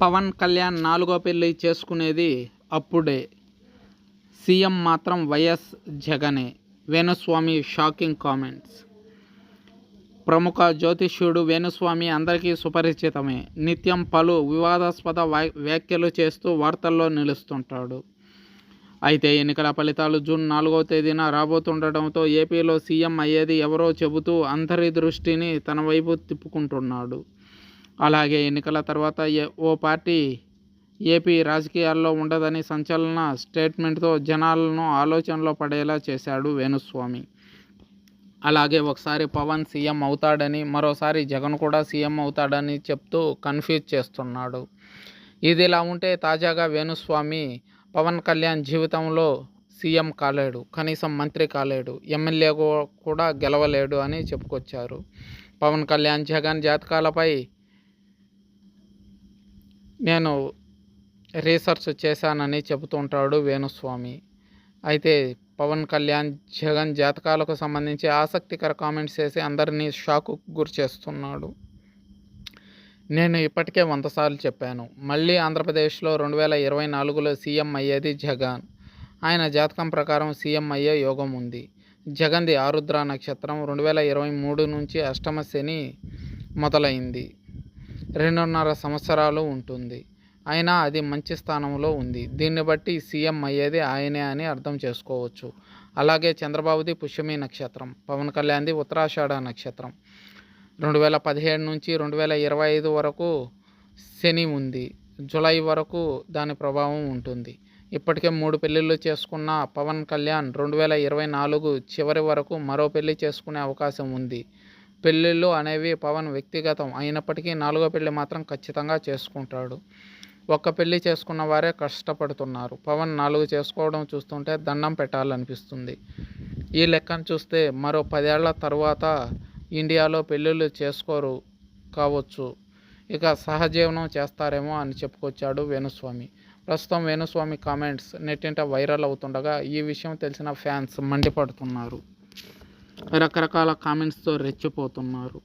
పవన్ కళ్యాణ్ నాలుగో పెళ్ళి చేసుకునేది అప్పుడే. సీఎం మాత్రం వైఎస్ జగనే. Venuswamy shocking comments. ప్రముఖ జ్యోతిష్యుడు వేణుస్వామి అందరికీ సుపరిచితమే. నిత్యం పలు వివాదాస్పద వ్యాఖ్యలు చేస్తూ వార్తల్లో నిలుస్తుంటాడు. అయితే ఎన్నికల ఫలితాలు జూన్ నాలుగవ తేదీన రాబోతుండటంతో ఏపీలో సీఎం అయ్యేది ఎవరో చెబుతూ అందరి దృష్టిని తన వైపు తిప్పుకుంటున్నాడు. అలాగే ఎన్నికల తర్వాత ఓ పార్టీ ఏపీ రాజకీయాల్లో ఉండదని సంచలన స్టేట్మెంట్తో జనాలను ఆలోచనలో పడేలా చేశాడు వేణుస్వామి. అలాగే ఒకసారి పవన్ సీఎం అవుతాడని మరోసారి జగన్ కూడా సీఎం అవుతాడని చెప్తూ కన్ఫ్యూజ్ చేస్తున్నాడు. ఇది ఇలా ఉంటే తాజాగా వేణుస్వామి పవన్ కళ్యాణ్ జీవితంలో సీఎం కాలేడు కనీసం మంత్రి కాలేడు ఎమ్మెల్యే కూడా గెలవలేడు అని చెప్పుకొచ్చారు. పవన్ కళ్యాణ్ జగన్ జాతకాలపై నేను రీసెర్చ్ చేశానని చెబుతుంటాడు వేణుస్వామి. అయితే పవన్ కళ్యాణ్ జగన్ జాతకాలకు సంబంధించి ఆసక్తికర కామెంట్స్ చేసి అందరినీ షాకు గురి చేస్తున్నాడు. నేను ఇప్పటికే వంద సార్లు చెప్పాను. మళ్ళీ ఆంధ్రప్రదేశ్లో రెండు వేల ఇరవై నాలుగులో సీఎం అయ్యేది జగన్. ఆయన జాతకం ప్రకారం సీఎం అయ్యే యోగం ఉంది. జగన్ది ఆరుద్ర నక్షత్రం రెండు వేల ఇరవై మూడు నుంచి అష్టమ శని మొదలైంది. రెండున్నర సంవత్సరాలు ఉంటుంది. అయినా అది మంచి స్థానంలో ఉంది. దీన్ని బట్టి సీఎం అయ్యేది ఆయనే అని అర్థం చేసుకోవచ్చు. అలాగే చంద్రబాబుది పుష్యమి నక్షత్రం పవన్ కళ్యాణ్ది ఉత్తరాషాఢ నక్షత్రం. రెండు వేల పదిహేడు నుంచి రెండు వేల ఇరవై ఐదు వరకు శని ఉంది. జూలై వరకు దాని ప్రభావం ఉంటుంది. ఇప్పటికే మూడు పెళ్ళిళ్ళు చేసుకున్న పవన్ కళ్యాణ్ రెండు వేల ఇరవై నాలుగు చివరి వరకు మరో పెళ్ళి చేసుకునే అవకాశం ఉంది. పెళ్ళిళ్ళు అనేవి పవన్ వ్యక్తిగతం అయినప్పటికీ నాలుగో పెళ్ళి మాత్రం ఖచ్చితంగా చేసుకుంటాడు. ఒక్క పెళ్ళి చేసుకున్న వారే కష్టపడుతున్నారు. పవన్ నాలుగు చేసుకోవడం చూస్తుంటే దండం పెట్టాలనిపిస్తుంది. ఈ లెక్కను చూస్తే మరో పదేళ్ళ తర్వాత ఇండియాలో పెళ్ళిళ్ళు చేసుకోరు కావచ్చు. ఇక సహజీవనం చేస్తారేమో అని చెప్పుకొచ్చాడు వేణుస్వామి. ప్రస్తుతం వేణుస్వామి కామెంట్స్ నెట్టింట వైరల్ అవుతుండగా ఈ విషయం తెలిసిన ఫ్యాన్స్ మండిపడుతున్నారు. రకరకాల కామెంట్స్తో రెచ్చిపోతున్నారు.